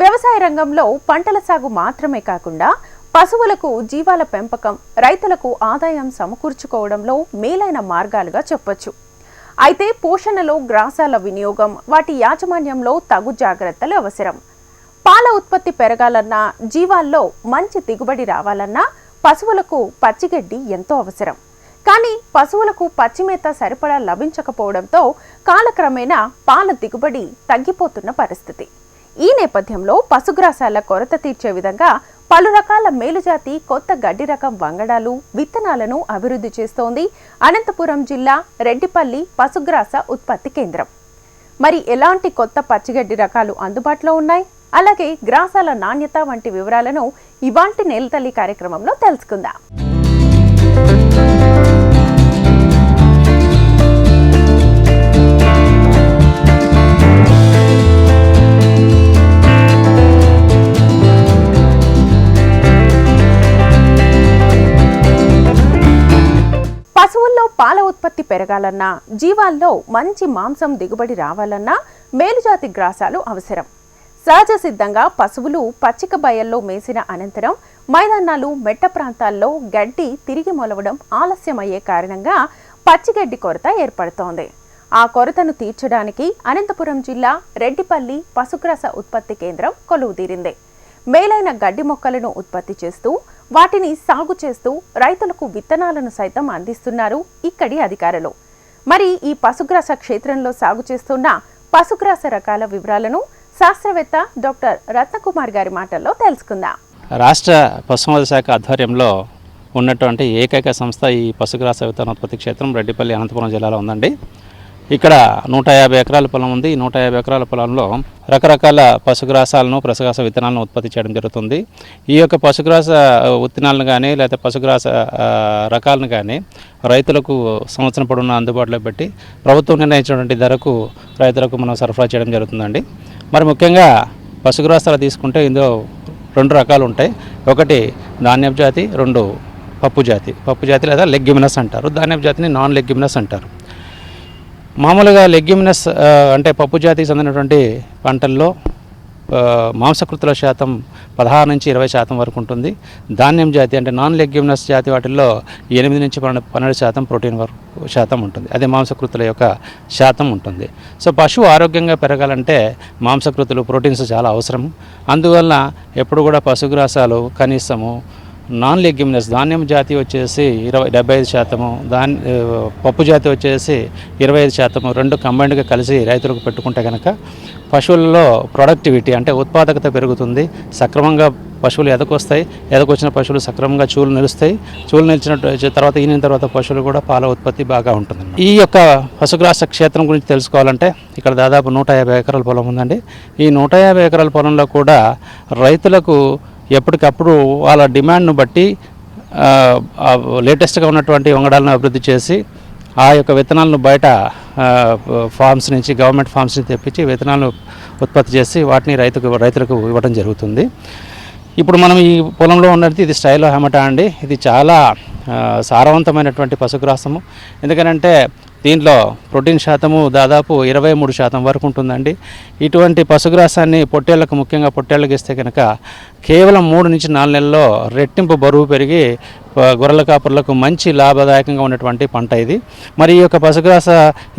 వ్యవసాయ రంగంలో పంటల సాగు మాత్రమే కాకుండా పశువులకు జీవాల పెంపకం రైతులకు ఆదాయం సమకూర్చుకోవడంలో మేలైన మార్గాలుగా చెప్పొచ్చు. అయితే పోషణలో గ్రాసాల వినియోగం వాటి యాజమాన్యంలో తగు జాగ్రత్తలు అవసరం. పాల ఉత్పత్తి పెరగాలన్నా జీవాల్లో మంచి దిగుబడి రావాలన్నా పశువులకు పచ్చిగడ్డి ఎంతో అవసరం. కానీ పశువులకు పచ్చిమేత సరిపడా లభించకపోవడంతో కాలక్రమేణా పాల దిగుబడి తగ్గిపోతున్న పరిస్థితి. ఈ నేపథ్యంలో పశుగ్రాసాల కొరత తీర్చే విధంగా పలు రకాల మేలుజాతి కొత్త గడ్డి రకం వంగడాలు విత్తనాలను అభివృద్ధి చేస్తోంది అనంతపురం జిల్లా రెడ్డిపల్లి పశుగ్రాస ఉత్పత్తి కేంద్రం. మరి ఎలాంటి కొత్త పచ్చిగడ్డి రకాలు అందుబాటులో ఉన్నాయి? అలాగే గ్రాసాల నాణ్యత వంటి వివరాలను ఇవాంటి నేలతల్లి కార్యక్రమంలో తెలుసుకుందాం. పెరగాలన్నా జీవాల్లో మంచి మాంసం దిగుబడి రావాలన్నా మేలుజాతి గ్రాసాలు అవసరం. సహజ సిద్ధంగా పశువులు పచ్చిక బయల్లో మేసిన అనంతరం మైదానాలు మెట్ట ప్రాంతాల్లో గడ్డి తిరిగి మొలవడం ఆలస్యమయ్యే కారణంగా పచ్చిగడ్డి కొరత ఏర్పడుతోంది. ఆ కొరతను తీర్చడానికి అనంతపురం జిల్లా రెడ్డిపల్లి పశుగ్రాస ఉత్పత్తి కేంద్రం కొలువుదీరింది. మేలైన గడ్డి మొక్కలను ఉత్పత్తి చేస్తూ వాటిని సాగు చేస్తూ రైతులకు విత్తనాలను సైతం అందిస్తున్నారు ఇక్కడి అధికారులు. మరి ఈ పశుగ్రాస క్షేత్రంలో సాగు చేస్తున్న పశుగ్రాస రకాల వివరాలను శాస్త్రవేత్త డాక్టర్ రత్నకుమార్ గారి మాటల్లో తెలుసుకుందాం. రాష్ట్ర పశుసంవర్ధక శాఖ ఆధ్వర్యంలో ఉన్నటువంటి ఏకైక సంస్థ ఈ పశుగ్రాస విత్తనోత్పత్తి క్షేత్రం రెడ్డిపల్లి అనంతపురం జిల్లాలో ఉందండి. ఇక్కడ నూట యాభై ఎకరాల పొలం ఉంది. ఈ నూట యాభై ఎకరాల పొలంలో రకరకాల పశుగ్రాసాలను పశుగ్రాస విత్తనాలను ఉత్పత్తి చేయడం జరుగుతుంది. ఈ యొక్క పశుగ్రాస విత్తనాలను కానీ లేదా పశుగ్రాస రకాలను కానీ రైతులకు సంవత్సరం పొడవునా అందుబాటులో పెట్టి ప్రభుత్వం నిర్ణయించినటువంటి ధరకు రైతులకు మనం సరఫరా చేయడం జరుగుతుందండి. మరి ముఖ్యంగా పశుగ్రాసాలు తీసుకుంటే ఇందులో రెండు రకాలు ఉంటాయి. ఒకటి ధాన్యపు జాతి రెండు పప్పు జాతి. పప్పు జాతి లేదా లెగ్గిమినస్ అంటారు. ధాన్యపు జాతిని నాన్ లెగ్గిమినస్ అంటారు. మామూలుగా లెగ్యూమినస్ అంటే పప్పు జాతికి చెందినటువంటి పంటల్లో మాంసకృతుల శాతం పదహారు నుంచి ఇరవై శాతం వరకు ఉంటుంది. ధాన్యం జాతి అంటే నాన్ లెగ్యూమినస్ జాతి వాటిల్లో ఎనిమిది నుంచి పన్నెండు పన్నెండు శాతం ప్రోటీన్ వరకు శాతం ఉంటుంది. అదే మాంసకృతుల యొక్క శాతం ఉంటుంది. సో పశువు ఆరోగ్యంగా పెరగాలంటే మాంసకృతులు ప్రోటీన్స్ చాలా అవసరం. అందువల్ల ఎప్పుడు కూడా పశుగ్రాసాలు కనీసము నాన్ లెగ్గిమినస్ ధాన్యం జాతి వచ్చేసి ఇరవై డెబ్బై ఐదు శాతము దాన్ పప్పు జాతి వచ్చేసి ఇరవై ఐదు శాతము రెండు కంబైన్డ్గా కలిసి రైతులకు పెట్టుకుంటే కనుక పశువులలో ప్రొడక్టివిటీ అంటే ఉత్పాదకత పెరుగుతుంది సక్రమంగా పశువులు ఎదకొస్తాయి ఎదకొచ్చిన పశువులు సక్రమంగా చూలు నిలుస్తాయి చూలు నిలిచిన తర్వాత ఈనిన తర్వాత పశువులు కూడా పాల ఉత్పత్తి బాగా ఉంటుంది ఈ యొక్క పశుగ్రాస క్షేత్రం గురించి తెలుసుకోవాలంటే ఇక్కడ దాదాపు నూట యాభై ఎకరాల పొలం ఉందండి. ఈ నూట యాభై ఎకరాల పొలంలో కూడా రైతులకు ఎప్పటికప్పుడు వాళ్ళ డిమాండ్ను బట్టి లేటెస్ట్గా ఉన్నటువంటి వంగడాలను అభివృద్ధి చేసి ఆ యొక్క విత్తనాలను బయట ఫార్మ్స్ నుంచి గవర్నమెంట్ ఫార్మ్స్ నుంచి తెప్పించి విత్తనాలను ఉత్పత్తి చేసి వాటిని రైతుకు రైతులకు ఇవ్వడం జరుగుతుంది. ఇప్పుడు మనం ఈ పొలంలో ఉన్నది ఇది స్టైలో హెమటా అండి. ఇది చాలా సారవంతమైనటువంటి పశుగ్రాసము. ఎందుకనంటే దీంట్లో ప్రోటీన్ శాతము దాదాపు ఇరవై మూడు శాతం వరకు ఉంటుందండి. ఇటువంటి పశుగ్రాసాన్ని పొట్టేళ్ళకు ముఖ్యంగా పొట్టేళ్ళకి ఇస్తే కనుక కేవలం మూడు నుంచి నాలుగు నెలల్లో రెట్టింపు బరువు పెరిగి గొర్రెల కాపుర్లకు మంచి లాభదాయకంగా ఉన్నటువంటి పంట ఇది. మరి ఈ యొక్క పశుగ్రాస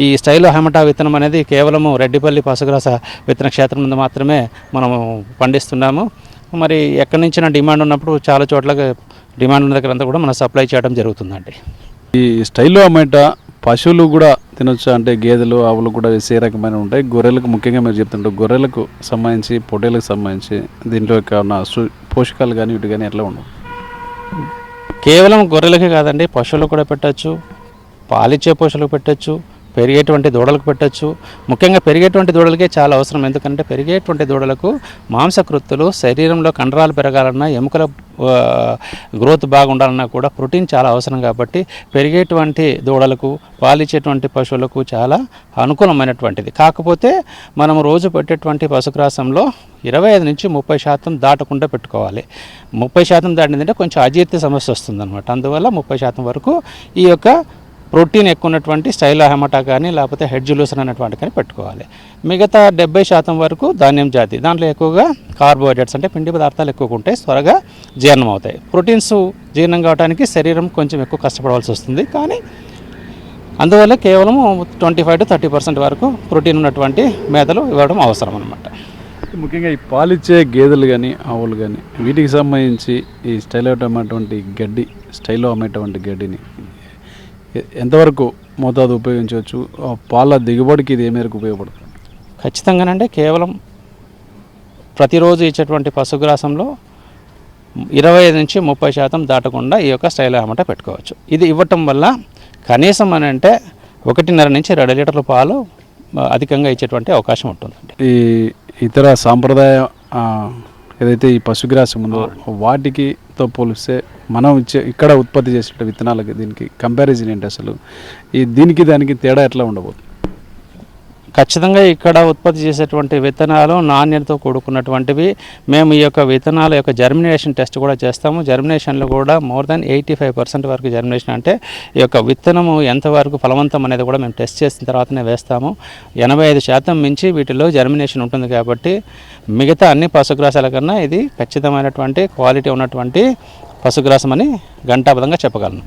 ఈ స్టైలో హెమటా విత్తనం అనేది కేవలము రెడ్డిపల్లి పశుగ్రాస విత్తన క్షేత్రం నుండి మాత్రమే మనము పండిస్తున్నాము. మరి ఎక్కడి నుంచిన డిమాండ్ ఉన్నప్పుడు చాలా చోట్ల డిమాండ్ ఉన్న దగ్గర అంతా కూడా మనం సప్లై చేయడం జరుగుతుందండి. ఈ స్టైల్లో అమ్మేట పశువులు కూడా తినొచ్చు? అంటే గేదెలు ఆవులు కూడా వేసే రకమైన ఉంటాయి. గొర్రెలకు ముఖ్యంగా మీరు చెప్తుంటారు గొర్రెలకు సంబంధించి పొట్టేలకు సంబంధించి దీంట్లో కావున ఉన్న సు- పోషకాలు కానీ వీటి కానీ ఎట్లా ఉండవు? కేవలం గొర్రెలకే కాదండి పశువులు కూడా పెట్టచ్చు పాలిచ్చే పశువులకు పెట్టచ్చు పెరిగేటువంటి దూడలకు పెట్టచ్చు. ముఖ్యంగా పెరిగేటువంటి దూడలకే చాలా అవసరం. ఎందుకంటే పెరిగేటువంటి దూడలకు మాంసకృత్తులు శరీరంలో కండరాలు పెరగాలన్నా ఎముకల గ్రోత్ బాగుండాలన్నా కూడా ప్రోటీన్ చాలా అవసరం కాబట్టి పెరిగేటువంటి దూడలకు పాలిచ్చేటువంటి పశువులకు చాలా అనుకూలమైనటువంటిది. కాకపోతే మనం రోజు పెట్టేటువంటి పశుగ్రాసంలో ఇరవై ఐదు నుంచి ముప్పై శాతం దాటకుండా పెట్టుకోవాలి. ముప్పై శాతం దాటిందంటే కొంచెం అజీర్తి సమస్య వస్తుందన్నమాట. అందువల్ల ముప్పై శాతం వరకు ఈ యొక్క ప్రోటీన్ ఎక్కువ ఉన్నటువంటి స్టైలో హెమటా కానీ లేకపోతే హెడ్ జులూసన్ అనేటువంటి కానీ పెట్టుకోవాలి. మిగతా డెబ్బై శాతం వరకు ధాన్యం జాతి. దాంట్లో ఎక్కువగా కార్బోహైడ్రేట్స్ అంటే పిండి పదార్థాలు ఎక్కువ ఉంటాయి త్వరగా జీర్ణం అవుతాయి ప్రోటీన్స్ జీర్ణం కావడానికి శరీరం కొంచెం ఎక్కువ కష్టపడవలసి వస్తుంది. కానీ అందువల్ల కేవలం twenty five to thirty percent వరకు ప్రోటీన్ ఉన్నటువంటి మేతలు ఇవ్వడం అవసరం అనమాట ముఖ్యంగా ఈ పాలిచ్చే గేదెలు కానీ ఆవులు కానీ వీటికి సంబంధించి ఈ స్టైలో అమ్మేటువంటి గడ్డి స్టైలో అమ్మేటువంటి గడ్డిని ఎంతవరకు మోతాదు ఉపయోగించవచ్చు? పాల దిగుబడికి ఇది ఏ మేరకు ఉపయోగపడుతుంది? ఖచ్చితంగానంటే కేవలం ప్రతిరోజు ఇచ్చేటువంటి పశుగ్రాసంలో ఇరవై ఐదు నుంచి ముప్పై శాతం దాటకుండా ఈ యొక్క స్టైల్ అమట పెట్టుకోవచ్చు. ఇది ఇవ్వటం వల్ల కనీసం అని అంటే ఒకటిన్నర నుంచి రెండు లీటర్ల పాలు అధికంగా ఇచ్చేటువంటి అవకాశం ఉంటుందండి. ఈ ఇతర సాంప్రదాయ ఏదైతే ఈ పశుగ్రాసం ఉందో వాటికితో పోలిస్తే మనం ఇచ్చే ఇక్కడ ఉత్పత్తి చేసే విత్తనాలకి దీనికి కంపారిజన్ ఏంటి అసలు? ఈ దీనికి దానికి తేడా ఎట్లా ఉండబోతుంది? ఖచ్చితంగా ఇక్కడ ఉత్పత్తి చేసేటువంటి విత్తనాలు నాణ్యతతో కూడుకున్నటువంటివి. మేము ఈ యొక్క విత్తనాల యొక్క జర్మినేషన్ టెస్ట్ కూడా చేస్తాము. జర్మినేషన్లో కూడా more than eighty five percent వరకు జర్మినేషన్ అంటే ఈ యొక్క విత్తనము ఎంతవరకు ఫలవంతం అనేది కూడా మేము టెస్ట్ చేసిన తర్వాతనే వేస్తాము. ఎనభై ఐదు శాతం మించి వీటిలో జర్మినేషన్ ఉంటుంది కాబట్టి మిగతా అన్ని పశుగ్రాసాల కన్నా ఇది ఖచ్చితమైనటువంటి క్వాలిటీ ఉన్నటువంటి పశుగ్రాసం అని ఘంటాపదంగా చెప్పగలను.